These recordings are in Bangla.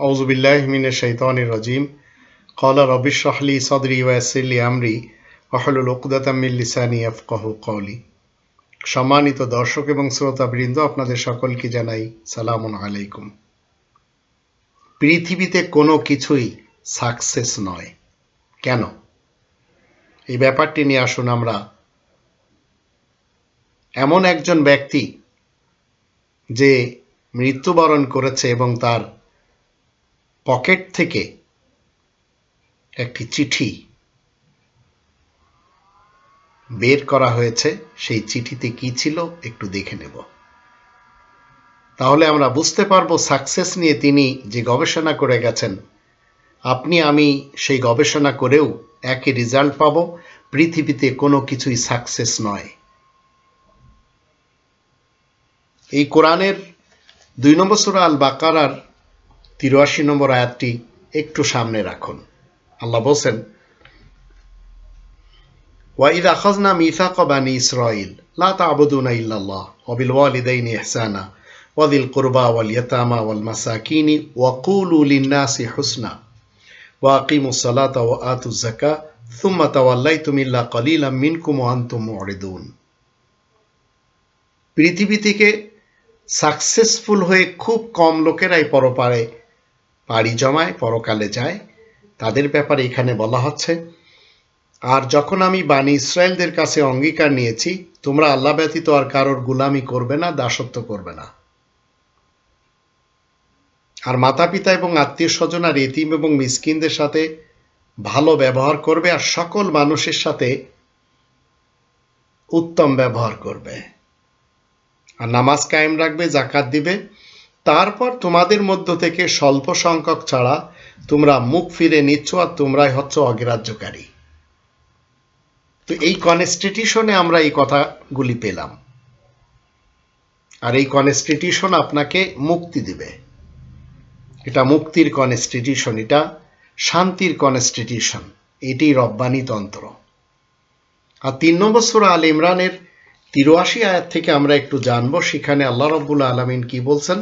আউজুবিল্লাহমিনের শৈতানির রাজিম। কলা রবিশ রাহলি সদরি ওয়াসিল্লি আমরি লোকদাতা ওকদাতামিল লিসানি আফকাহ কৌলি সম্মানিত দর্শক এবং শ্রোতাবৃন্দ, আপনাদের সকলকে জানাই সালাম আলাইকুম। পৃথিবীতে কোনো কিছুই সাকসেস নয়। কেন? এই ব্যাপারটি নিয়ে আসুন আমরা। এমন একজন ব্যক্তি যে মৃত্যুবরণ করেছে এবং তার পকেট থেকে একটি চিঠি বের করা হয়েছে। সেই চিঠিতে কি ছিল একটু দেখে নেব। তাহলে আমরা বুঝতে পারব সাকসেস নিয়ে তিনি যে গবেষণা করে গেছেন, আপনি, আমি সেই গবেষণা করেও একই রেজাল্ট পাব। পৃথিবীতে কোনো কিছুই সাকসেস নয়। এই কোরআনের দুই নম্বর সুরা আল বাকারার তিরাশি নম্বর আয়াতটি একটু সামনে রাখুন আল্লাহ বলছেন وإذ أخذنا ميثاق بني إسرائيل لا تعبدون إلا الله وبالوالدين إحسانا وذي القربى واليتامى والمساكين وقولوا للناس حسنا وأقيموا الصلاة وآتوا الزكاة ثم توليتم إلا قليلا منكم وأنتم معرضون পৃথিবী থেকে সাকসেসফুল হয়ে খুব কম লোকেরাই পরপারে পাড়ি জমায়, পরকালে যায়। তাদের ব্যাপারে এখানে বলা হচ্ছে, আর যখন আমি বাণী ইসরায়েলদের কাছে অঙ্গীকার নিয়েছি, তোমরা আল্লাহ ব্যতীত আর কারোর গুলামি করবে না, দাসত্ব করবে না। আর মাতা পিতা এবং আত্মীয় স্বজন আর এতিম এবং মিসকিনদের সাথে ভালো ব্যবহার করবে, আর সকল মানুষের সাথে উত্তম ব্যবহার করবে। আর নামাজ কায়েম রাখবে জাকাত দিবে। তারপর তোমাদের মধ্য থেকে স্বল্প সংখ্যক ছাড়া তোমরা মুখ ফিরে নিচ্ছ আর তোমরাই হচ্ছ অগ্রাহ্যকারী। তো এই কনস্টিটিউশনে আমরা এই কথাগুলি পেলাম। আর এই কনস্টিটিউশন আপনাকে মুক্তি দিবে। এটা মুক্তির কনস্টিটিউশন এটা শান্তির কনস্টিটিউশন এটি রব্বানি তন্ত্র। আর তিন নম্বর সুরা আল ইমরানের তিরাশি আয়াত থেকে আমরা একটু জানব, সেখানে আল্লাহ রব্বুল আলমিন কি বলছেন?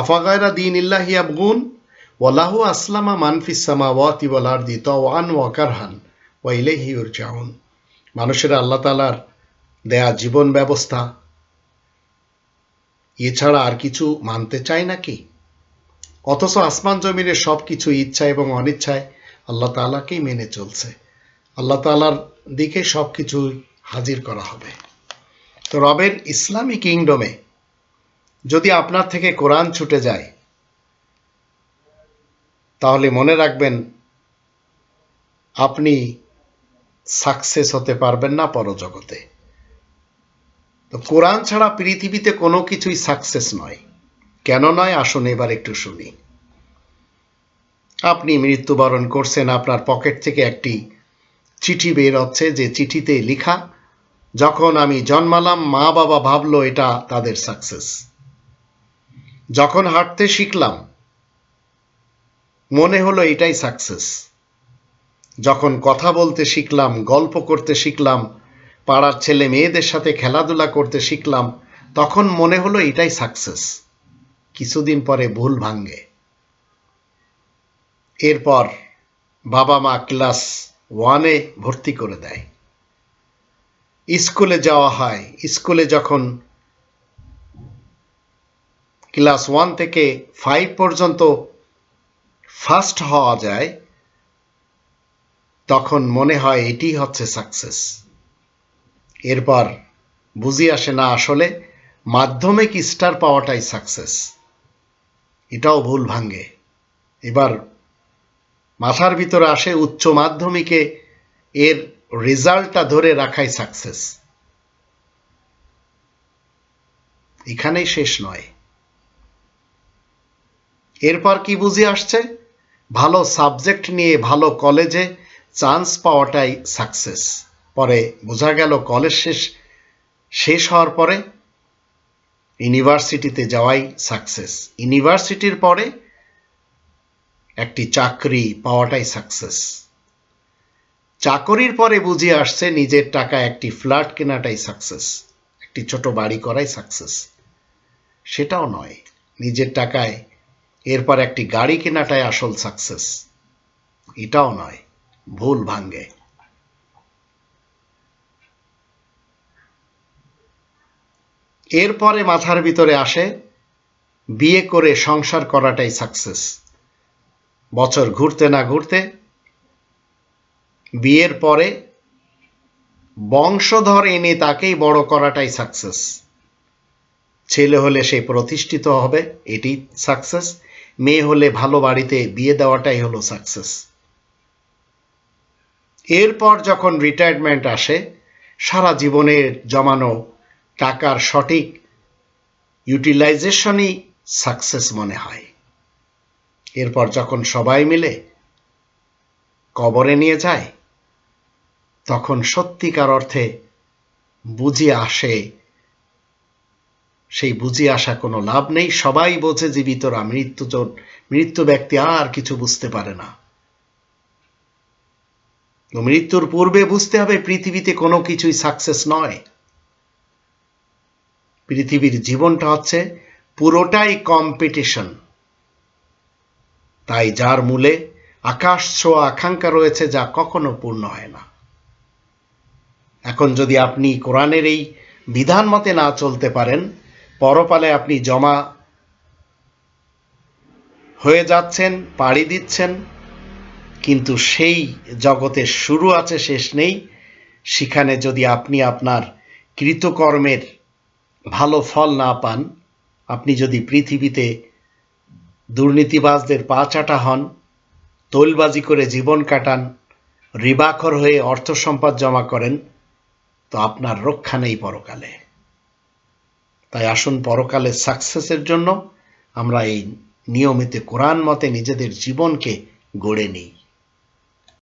আফাগায়রা দিন ইল্লাহি আবগুন ওয়ালাহু আসলামা মানফিস সামাওয়াতি ওয়াল আরদি তাওয়ান ওয়া কারহান, ওয়া ইলাইহি মানুষের আল্লাহ তাআলার দেয়া জীবন ব্যবস্থা, এছাড়া আর কিছু মানতে চায় নাকি অথচ আসমান জমিনের সব কিছু ইচ্ছা এবং অনিচ্ছায় আল্লাহ তালাকেই মেনে চলছে। আল্লাহ তালার দিকে সব কিছু হাজির করা হবে। তো রবের ইসলামী কিংডমে যদি আপনার থেকে কোরআন ছুটে যায়, তাহলে মনে রাখবেন আপনি সাকসেস হতে পারবেন না পরজগতে। তো কোরআন ছাড়া পৃথিবীতে কোনো কিছুই সাকসেস নয়। কেন নয়? আসুন এবার একটু শুনি। আপনি মৃত্যুবরণ করছেন, আপনার পকেট থেকে একটি চিঠি বের হচ্ছে, যে চিঠিতে লিখা, যখন আমি জন্মালাম মা বাবা ভাবলো এটা তাদের সাকসেস। যখন হাঁটতে শিখলাম, মনে হলো এটাই সাকসেস যখন কথা বলতে শিখলাম, গল্প করতে শিখলাম, পাড়ার ছেলে মেয়েদের সাথে খেলাধুলা করতে শিখলাম, তখন মনে হলো এটাই সাকসেস কিছুদিন পরে ভুল ভাঙ্গে এরপর বাবা মা ক্লাস ওয়ানে ভর্তি করে দেয়। স্কুলে যাওয়া হয়। স্কুলে যখন ক্লাস ওয়ান থেকে ফাইভ পর্যন্ত ফার্স্ট হওয়া যায়, তখন মনে হয় এটি হচ্ছে সাকসেস। এরপর বুঝি আসে না আসলে মাধ্যমিক স্টার পাওয়াটাই সাকসেস। এটাও ভুল ভাঙ্গে এবার মাথার ভিতরে আসে উচ্চ মাধ্যমিকে এর রেজাল্টটা ধরে রাখাই সাকসেস। এখানেই শেষ নয়। এরপর কি বুঝে আসছে? ভালো সাবজেক্ট নিয়ে ভালো কলেজে চান্স পাওয়াটাই সাকসেস। পরে বোঝা গেল কলেজ শেষ শেষ হওয়ার পরে ইউনিভার্সিটিতে যাওয়াই সাকসেস। ইউনিভার্সিটির পরে একটি চাকরি পাওয়াটাই সাকসেস। চাকরির পরে বুঝে আসছে নিজের টাকা একটি ফ্ল্যাট কেনাটাই সাকসেস, একটি ছোট বাড়ি করাই সাকসেস। সেটাও নয়, নিজের টাকায় এরপর একটি গাড়ি কেনাটাই আসল সাকসেস এটাও নয়, ভুল ভাঙ্গে এরপরে মাথার ভিতরে আসে, বিয়ে করে সংসার করাটাই সাকসেস বছর ঘুরতে না ঘুরতে, বিয়ের পরে বংশধর এনে তাকেই বড় করাটাই সাকসেস ছেলে হলে সে প্রতিষ্ঠিত হবে, এটি সাকসেস মেয়ে হলে ভালো বাড়িতে বিয়ে দেওয়াটাই হলো সাকসেস এরপর যখন রিটায়ারমেন্ট আসে, সারা জীবনের জমানো টাকার সঠিক ইউটিলাইজেশনই সাকসেস মনে হয়। এরপর যখন সবাই মিলে কবরে নিয়ে যায়, তখন সত্যিকার অর্থে বুঝে আসে সেই বুঝে আসা কোনো লাভ নেই। সবাই বোঝে জীবিতরা মৃত্যুজন মৃত্যু ব্যক্তি আর কিছু বুঝতে পারে না। মৃত্যুর পূর্বে বুঝতে হবে পৃথিবীতে কোনো কিছুই সাকসেস নয়। পৃথিবীর জীবনটা হচ্ছে পুরোটাই কম্পিটিশন তাই যার মূলে আকাশ ছোঁয়া আকাঙ্ক্ষা রয়েছে যা কখনো পূর্ণ হয় না। এখন যদি আপনি কোরআনের এই বিধান মতে না চলতে পারেন পরপালে আপনি জমা হয়ে যাচ্ছেন, পাড়ি দিচ্ছেন, কিন্তু সেই জগতের শুরু আছে, শেষ নেই। সেখানে যদি আপনি আপনার কৃতকর্মের ভালো ফল না পান, আপনি যদি পৃথিবীতে দুর্নীতিবাজদের পা চাটা হন, তোলবাজি করে জীবন কাটান, রিবাখর হয়ে অর্থ সম্পদ জমা করেন, তো আপনার রক্ষা নেই পরকালে। তাই আসুন পরকালের সাকসেসের জন্য আমরা এই নিয়মিত কোরআন মতে নিজেদের জীবনকে গড়ে নিই।